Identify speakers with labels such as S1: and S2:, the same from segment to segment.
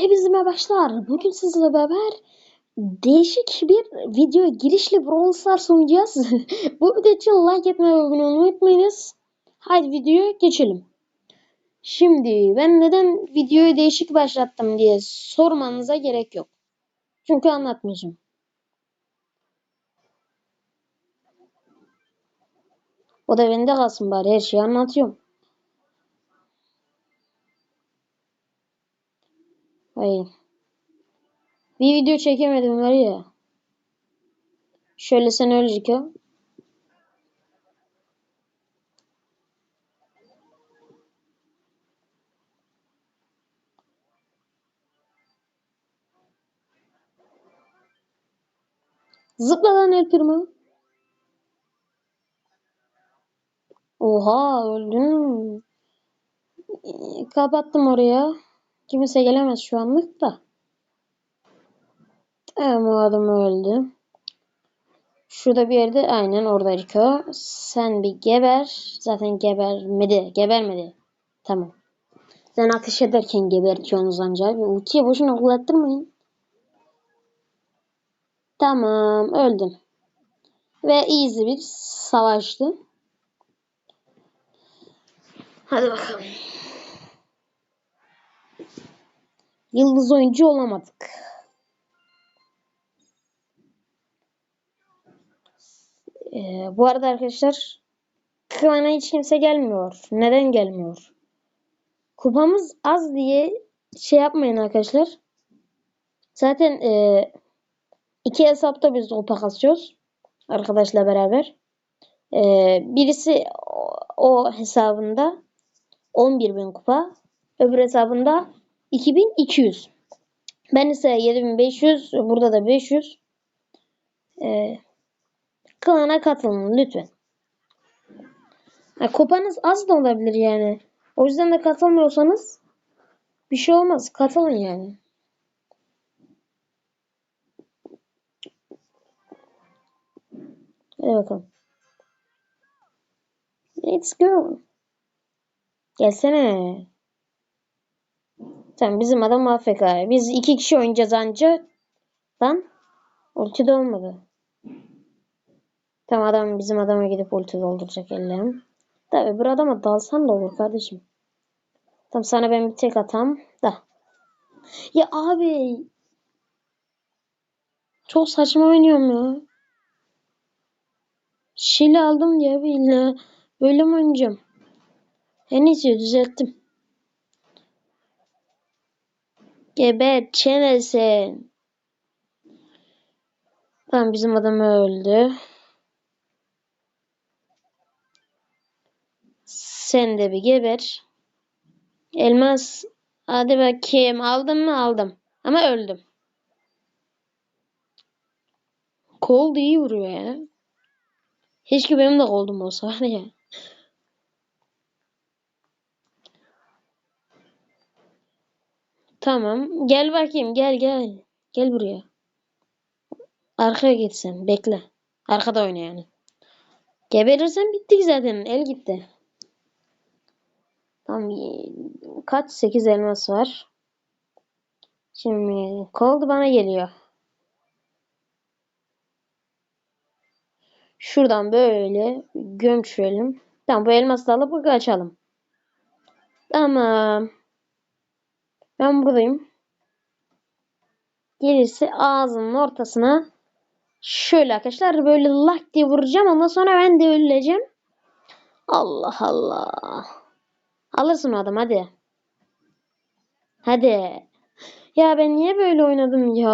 S1: Hepinize merhabalar. Bugün sizlerle beraber değişik bir video girişli Brawl Stars oynayacağız. Bu video için like etmeyi ve abone olmayı unutmayınız. Haydi videoya geçelim. Şimdi ben neden videoyu değişik başlattım diye sormanıza gerek yok. Çünkü anlatmayacağım. O da bende kalsın bari her şeyi anlatıyorum. Hayır. Bir video çekemedim var ya. Şöyle sen ölecek ya. Zıpla lan El Primo. Oha öldüm. Kapattım oraya. Kimse gelemez şu anlık da. Tamam o adam öldü. Şurada bir yerde aynen orada Rico. Sen bir geber. Zaten gebermedi. Gebermedi. Tamam. Sen ateş ederken gebertiyorsunuz ancak. Ultiye boşuna kullandırmayın. Tamam öldüm. Ve easy bir savaştı. Hadi bakalım. Yıldız oyuncu olamadık. Ee, bu arada arkadaşlar klana hiç kimse gelmiyor. Neden gelmiyor? Kupamız az diye şey yapmayın arkadaşlar. Zaten e, iki hesapta biz kupa kasıyoruz. Arkadaşla beraber. E, birisi o, o hesabında 11.000 kupa. Öbür hesabında 2200. Ben ise 7500. Burada da 500. Ee, klana katılın lütfen. Ha, kupanız az da olabilir yani. O yüzden de katılmıyorsanız bir şey olmaz. Katılın yani. Hadi bakalım. Let's go. Gelsene. Tamam bizim adam AFK. Biz iki kişi oynayacağız anca. Lan ulti olmadı. Tamam adam bizim adama gidip ulti dolduracak ellerim. Da öbür adama dalsan da olur kardeşim. Tamam sana ben bir tek atam da. Ya abi. Çok saçma oynuyorum ya. Şili aldım diye bir böyle mi oynayacağım? En iyisi düzelttim. Geber çenesin. Tamam bizim adam öldü. Sen de bir geber. Elmas. Hadi bakayım. Aldım mı? Aldım. Ama öldüm. Kol da iyi vuruyor ya. Keşke benim de koldum olsa var ya. Tamam. Gel bakayım. Gel gel. Gel buraya. Arkaya git sen. Bekle. Arkada oyna yani. Geberirsen bittik zaten. El gitti. Tamam. Kaç? 8 elmas var. Şimdi koldu bana geliyor. Şuradan böyle gömçürelim. Tamam bu elması alıp kaçalım. Tamam. Ben buradayım. Gelirse ağzının ortasına şöyle arkadaşlar böyle lak diye vuracağım. Ondan sonra ben de öleceğim. Allah Allah. Alırsın adam hadi. Hadi. Ya ben niye böyle oynadım ya?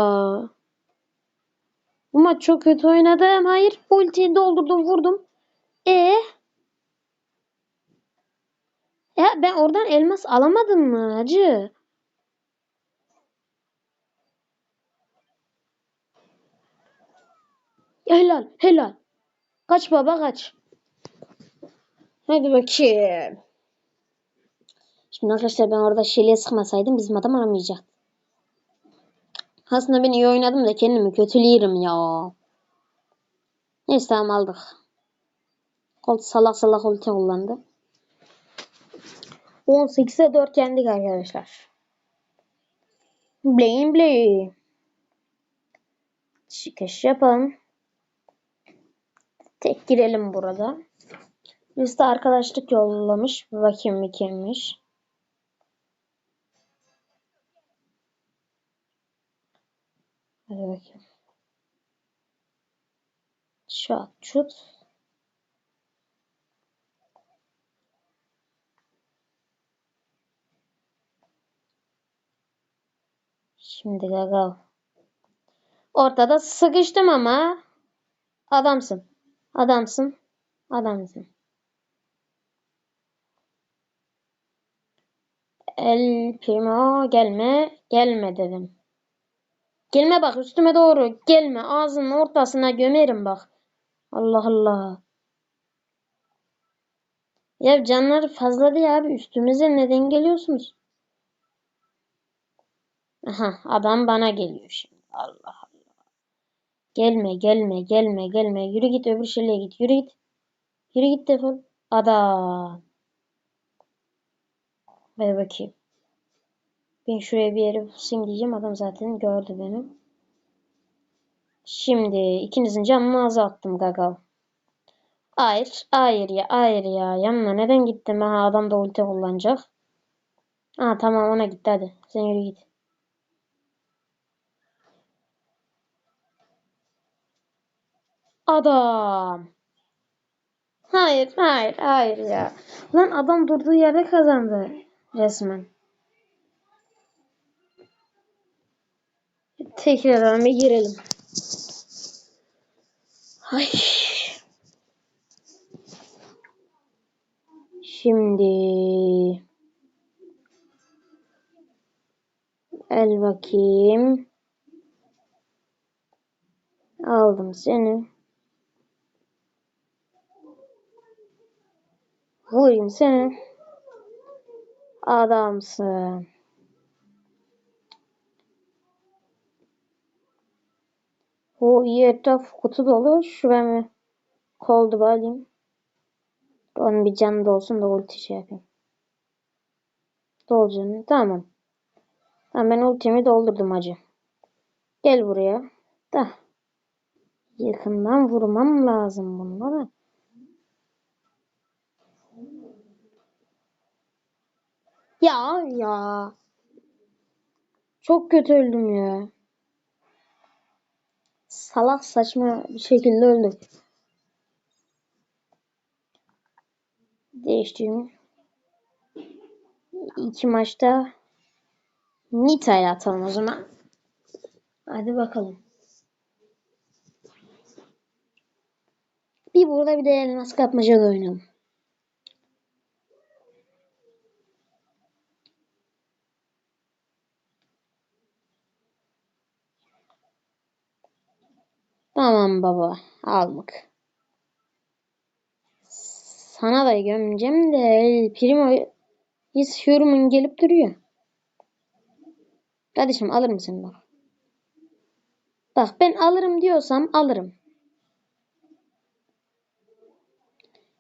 S1: Bu maç çok kötü oynadım. Hayır. Ultiyi doldurdum vurdum. E Ya ben oradan elmas alamadım mı hacı? Helal helal. Kaç baba kaç. Hadi bakayım. Şimdi arkadaşlar ben orada şeliğe sıkmasaydım bizim adam aramayacak. Aslında ben iyi oynadım da kendimi kötüleyirim ya. Neyse tamam aldık. Colt salak salak ulti kullandı. 18'e 4 yendik arkadaşlar. Bling bling. Çıkış yapalım. Tek girelim burada. Liste arkadaşlık yollamış. Bakayım kimmiş. Hadi bakayım. Şat şut. Şimdi gagal. Ortada sıkıştım ama adamsın. Adamsın. Adamsın. El Primo gelme. Gelme dedim. Gelme bak üstüme doğru. Gelme ağzının ortasına gömerim bak. Allah Allah. Ya canları fazla değil abi. Üstümüze neden geliyorsunuz? Aha adam bana geliyor şimdi. Allah. Gelme gelme gelme gelme. Yürü git öbür şeye git. Yürü git. Yürü git defol. Adam. Ver bakayım. Ben şuraya bir yere pusayım diyeceğim. Adam zaten gördü beni. Şimdi ikinizin canını azalttım gagal. Hayır. Hayır ya. Hayır ya. Yanına neden gittim? Aha adam da ulti kullanacak. Aa tamam ona gitti hadi. Sen yürü git. Adam. Hayır, hayır, hayır ya. Lan adam durduğu yerde kazandı resmen. Tekrar bir girelim. Ay. Şimdi el bakayım. Aldım seni. Vurayım seni. Adamsın. O iyi etraf kutu dolu. Şu ben mi? Koldu alayım. Onun bir canı da olsun da ulti şey yapayım. Dol. Tamam. Tamam ben ultimi doldurdum acı. Gel buraya. Da. Yakından vurmam lazım bunlara. Ya ya. Çok kötü öldüm ya. Salak saçma bir şekilde öldüm. Değiştireyim. İki maçta Nita ile atalım o zaman. Hadi bakalım. Bir burada bir de elmas kapmaca oynayalım. Tamam baba. Aldık. Sana da gömeceğim de Primo istiyorum gelip duruyor. Kardeşim alır mısın bak. Bak ben alırım diyorsam alırım.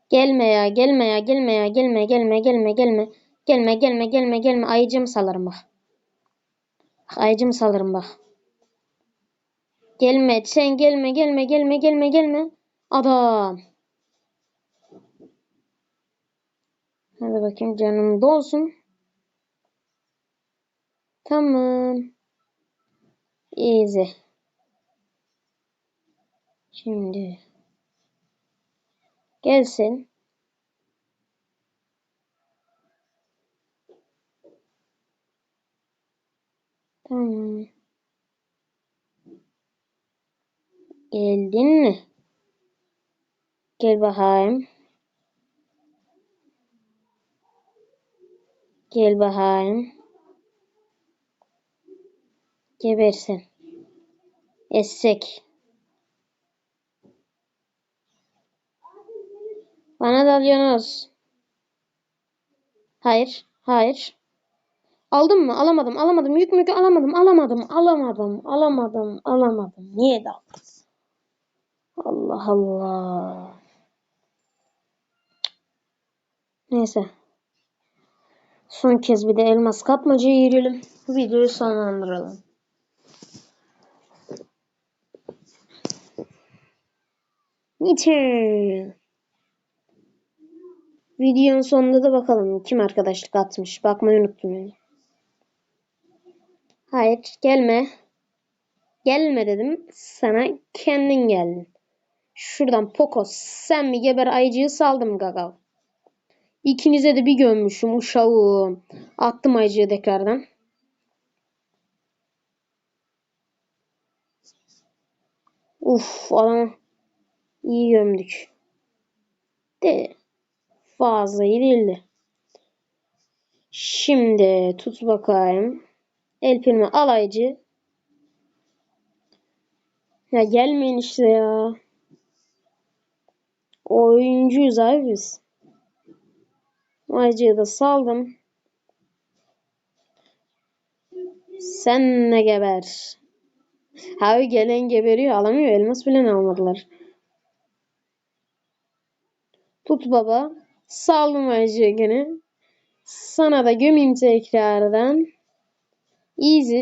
S1: Gelme ya gelme ya gelme ya gelme gelme gelme gelme. Gelme gelme gelme gelme ayıcımı salarım bak. Bak ayıcımı salarım bak. Gelme sen gelme gelme gelme gelme gelme. Adam. Hadi bakayım canım dolsun. Tamam. Easy. Şimdi. Gelsin. Tamam. Geldin mi? Gel bakayım. Gel bakayım. Gebersin. Essek. Bana dalıyorsunuz. Hayır. Hayır. Aldım mı? Alamadım. Alamadım. Yük mükü alamadım. Alamadım. Alamadım. Alamadım. Alamadım. Niye daldın? Allah Allah. Neyse. Son kez bir de elmas kapmacaya girelim. Videoyu sonlandıralım. Niçin? Videonun sonunda da bakalım kim arkadaşlık atmış. Bakmayı unuttum yani. Hayır gelme. Gelme dedim. Sana kendin geldin. Şuradan Poco sen mi geber ayıcığı saldım Gagav. İkinize de bir gömmüşüm uşağım. Attım ayıcığı tekrardan. Uf adamı iyi gömdük. De fazla iyi değildi. Şimdi tut bakayım. El pirmi alaycı. Ya gelmeyin işte ya. Oyuncuyuz abi biz. Aycığı da saldım. Sen ne geber. Abi gelen geberiyor alamıyor. Elmas bile almadılar. Tut baba. Saldım aycığı gene. Sana da gömeyim tekrardan. Easy.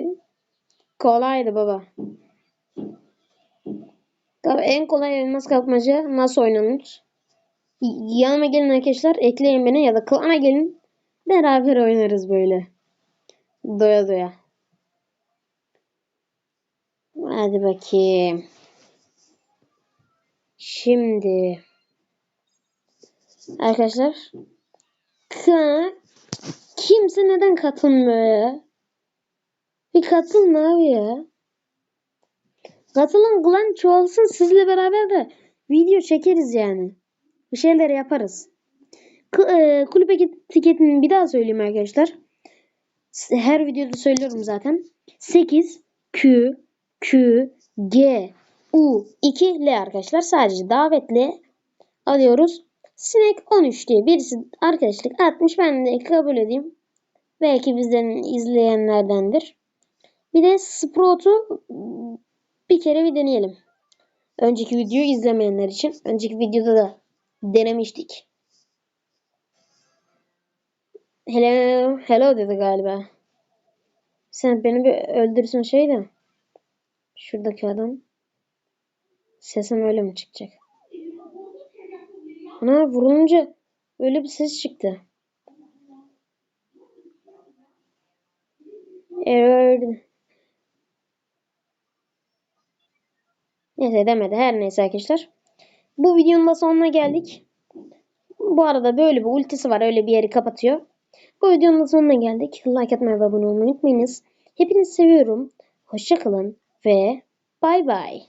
S1: Kolaydı baba. En kolay elmas kapmaca nasıl oynanır? Yanıma gelin arkadaşlar. Ekleyin beni ya da klana gelin. Beraber oynarız böyle. Doya doya. Hadi bakayım. Şimdi arkadaşlar kimse neden katılmıyor ya? Bir katılın abi ya. Katılın klan çoğalsın sizle beraber de video çekeriz yani. Bir şeyler yaparız. K- e, kulüp etiketini bir daha söyleyeyim arkadaşlar. Her videoda söylüyorum zaten. 8 Q Q G U 2 L arkadaşlar. Sadece davetli alıyoruz. Sinek 13 diye birisi arkadaşlık atmış. Ben de kabul edeyim. Belki bizden izleyenlerdendir. Bir de Sprout'u bir kere bir deneyelim. Önceki videoyu izlemeyenler için. Önceki videoda da denemiştik. Hello, hello dedi galiba. Sen beni bir öldürsün şey de. Şuradaki adam. Sesim öyle mi çıkacak? Ana vurulunca öyle bir ses çıktı. Error. Neyse demedi. Her neyse arkadaşlar. Bu videonun da sonuna geldik. Bu arada böyle bir ultisi var. Öyle bir yeri kapatıyor. Bu videonun da sonuna geldik. Like atmayı ve abone olmayı unutmayınız. Hepinizi seviyorum. Hoşçakalın ve bay bay.